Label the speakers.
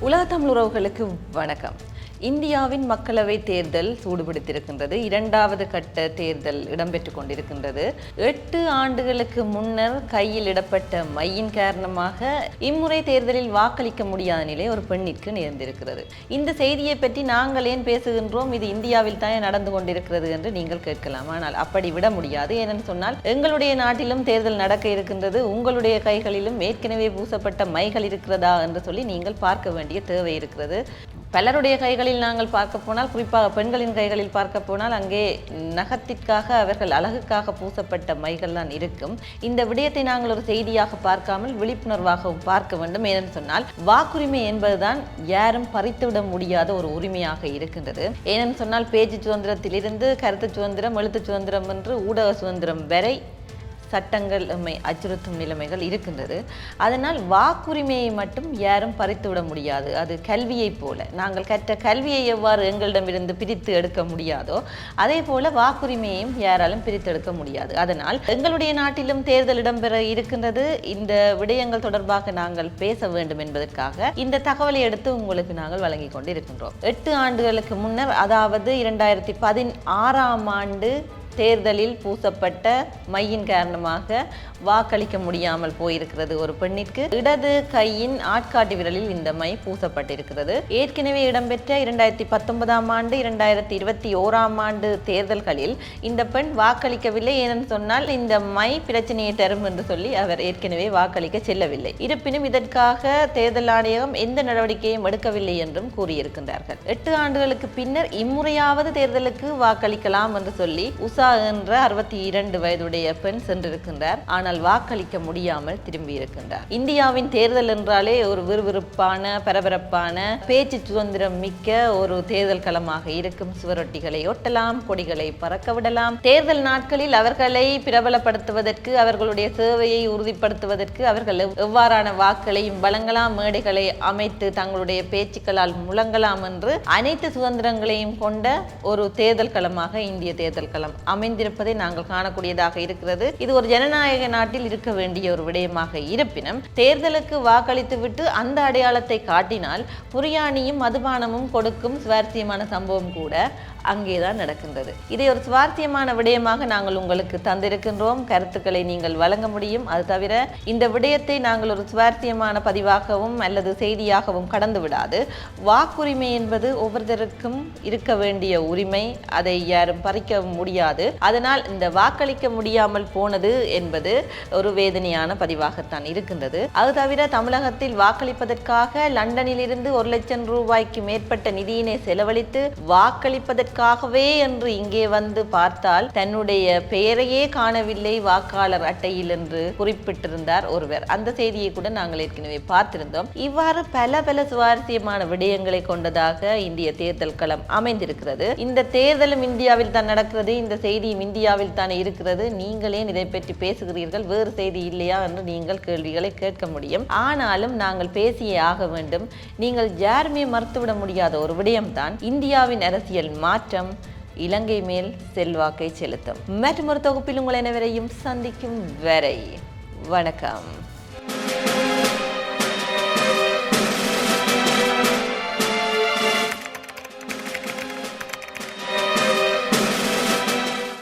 Speaker 1: உலக தமிழ் உறவுகளுக்கு வணக்கம். இந்தியாவின் மக்களவை தேர்தல் சூடுபிடித்திருக்கின்றது. இரண்டாவது கட்ட தேர்தல் இடம்பெற்று கொண்டிருக்கின்றது. எட்டு ஆண்டுகளுக்கு முன்னர் கையில் இடப்பட்ட மையின் காரணமாக இம்முறை தேர்தலில் வாக்களிக்க முடியாத நிலை ஒரு பெண்ணிற்கு நேர்ந்திருக்கிறது. இந்த செய்தியை பற்றி நாங்கள் ஏன் பேசுகின்றோம்? இது இந்தியாவில் தான் நடந்து கொண்டிருக்கிறது என்று நீங்கள் கேட்கலாம். ஆனால் அப்படி விட முடியாது. ஏனென்று சொன்னால் எங்களுடைய நாட்டிலும் தேர்தல் நடக்க இருக்கின்றது. உங்களுடைய கைகளிலும் ஏற்கனவே பூசப்பட்ட மைகள் இருக்கிறதா என்று சொல்லி நீங்கள் பார்க்க வேண்டிய தேவை இருக்கிறது. பலருடைய கைகளில் நாங்கள் பார்க்க போனால் குறிப்பாக பெண்களின் கைகளில் பார்க்க போனால் அங்கே நகத்திற்காக அவர்கள் அழகுக்காக பூசப்பட்ட மைகள் தான் இருக்கும். இந்த விடயத்தை நாங்கள் ஒரு செய்தியாக பார்க்காமல் விழிப்புணர்வாகவும் பார்க்க வேண்டும். ஏனென்று சொன்னால் வாக்குரிமை என்பதுதான் யாரும் பறித்துவிட முடியாத ஒரு உரிமையாக இருக்கின்றது. ஏனென்று சொன்னால் பேச்சு சுதந்திரத்திலிருந்து கருத்து சுதந்திரம் எழுத்து சுதந்திரம் என்று ஊடக சுதந்திரம் வரை சட்டங்கள் நம்மை அச்சுறுத்தும் நிலைமைகள் இருக்கின்றது. அதனால் வாக்குரிமையை மட்டும் யாரும் பறித்துவிட முடியாது. அது கல்வியைப் போல. நாங்கள் கற்ற கல்வியை எவ்வாறு எங்களிடமிருந்து பிரித்து எடுக்க முடியாதோ அதே போல வாக்குரிமையையும் யாராலும் பிரித்து எடுக்க முடியாது. அதனால் எங்களுடைய நாட்டிலும் தேர்தல் இடம்பெற இருக்கின்றது. இந்த விடயங்கள் தொடர்பாக நாங்கள் பேச வேண்டும் என்பதற்காக இந்த தகவலை எடுத்து உங்களுக்கு நாங்கள் வழங்கி கொண்டு இருக்கின்றோம் எட்டு ஆண்டுகளுக்கு முன்னர் அதாவது இரண்டாயிரத்தி பதினாறாம் ஆண்டு தேர்தலில் பூசப்பட்ட மையின் காரணமாக வாக்களிக்க முடியாமல் போயிருக்கிறது ஒரு பெண்ணிற்கு. இடது கையின் ஆட்காட்டி விரலில் இந்த மை பூசப்பட்டிருக்கிறது. ஏற்கனவே இடம்பெற்ற இரண்டாயிரத்தி பத்தொன்பதாம் ஆண்டு இரண்டாயிரத்தி இருபத்தி ஓராம் ஆண்டு தேர்தல்களில் இந்த பெண் வாக்களிக்கவில்லை ஏனென்று சொன்னால் இந்த மை பிரச்சனையை தரும் என்று சொல்லி அவர் ஏற்கனவே வாக்களிக்க செல்லவில்லை. இருப்பினும் இதற்காக தேர்தல் ஆணையகம் எந்த நடவடிக்கையும் எடுக்கவில்லை என்றும் கூறியிருக்கின்றார்கள். எட்டு ஆண்டுகளுக்கு பின்னர் இம்முறையாவது தேர்தலுக்கு வாக்களிக்கலாம் என்று சொல்லி உஷா என்ற அறுபத்தி இரண்டு வயதுடைய பெண் சென்றிருக்கின்றார். ஆனால் வாக்களிக்க முடியாமல் திரும்பி இருக்கின்றார். இந்தியாவின் தேர்தல் என்றாலே ஒரு விறுவிறுப்பான பரபரப்பான பேச்சு சுதந்திரம் மிக்க ஒரு தேர்தல் களமாக இருக்கும். சுவரொட்டிகளை ஒட்டலாம் கொடிகளை பறக்க விடலாம். தேர்தல் நாட்களில் அவர்களை பிரபலப்படுத்துவதற்கு அவர்களுடைய சேவையை உறுதிப்படுத்துவதற்கு அவர்கள் எவ்வாறான வாக்களையும் வழங்கலாம் மேடைகளை அமைத்து தங்களுடைய பேச்சுக்களால் முழங்கலாம் என்று அனைத்து சுதந்திரங்களையும் கொண்ட ஒரு தேர்தல் களமாக இந்திய தேர்தல் களம் அமைந்திருப்பதை நாங்கள் காணக்கூடியதாக இருக்கிறது. இது ஒரு ஜனநாயக நாட்டில் இருக்க வேண்டிய ஒரு விடயமாக இருப்பினும் தேர்தலுக்கு வாக்களித்துவிட்டு அந்த அடையாளத்தை காட்டினால் புரியாணியும் மதுபானமும் கொடுக்கும் சுவாரஸ்யமான சம்பவம் கூட அங்கேதான் நடக்கின்றது. இதை ஒரு சுவாரஸ்யமான விடயமாக நாங்கள் உங்களுக்கு தந்திருக்கின்றோம். கருத்துக்களை நீங்கள் வழங்க முடியும். அது தவிர இந்த விடயத்தை நாங்கள் ஒரு சுவாரஸ்யமான பதிவாகவும் அல்லது செய்தியாகவும் கடந்து விடாது வாக்குரிமை என்பது ஒவ்வொருத்தருக்கும் இருக்க வேண்டிய உரிமை. அதை யாரும் பறிக்க முடியாது. அதனால் இந்த வாக்களிக்க முடியாமல் போனது என்பது ஒரு வேதனையான பதிவாகத்தான் இருக்கின்றது. அது தவிர தமிழகத்தில் வாக்களிப்பதற்காக லண்டனில் இருந்து ஒரு லட்சம் ரூபாய்க்கு மேற்பட்ட நிதியினை செலவழித்து வாக்களிப்பதற்காகவே என்று இங்கே வந்து பார்த்தால் தன்னுடைய பெயரையே காணவில்லை வாக்காளர் அட்டையில் என்று குறிப்பிட்டிருந்தார் ஒருவர். அந்த செய்தியை கூட நாங்கள் ஏற்கனவே பார்த்திருந்தோம். இவ்வாறு பல பல சுவாரஸ்யமான விடயங்களை கொண்டதாக இந்திய தேர்தல் களம் அமைந்திருக்கிறது. இந்த தேர்தலும் இந்தியாவில் தான் நடக்கிறது. இந்த செய்தியும் இந்தியாவில் தானே இருக்கிறது. நீங்களே இதை பற்றி பேசுகிறீர்கள். வேறு செய்தி இல்லையா என்று நீங்கள் கேள்விகளை கேட்க முடியும். ஆனாலும் நாங்கள் பேசியே ஆக வேண்டும். நீங்கள் யாருமே மறுத்துவிட முடியாத ஒரு விடயம்தான். இந்தியாவின் அரசியல் மாற்றம் இலங்கை மேல் செல்வாக்கை செலுத்தும். மற்றும் ஒரு தொகுப்பில் உங்கள் அனைவரையும் சந்திக்கும் வரை வணக்கம்.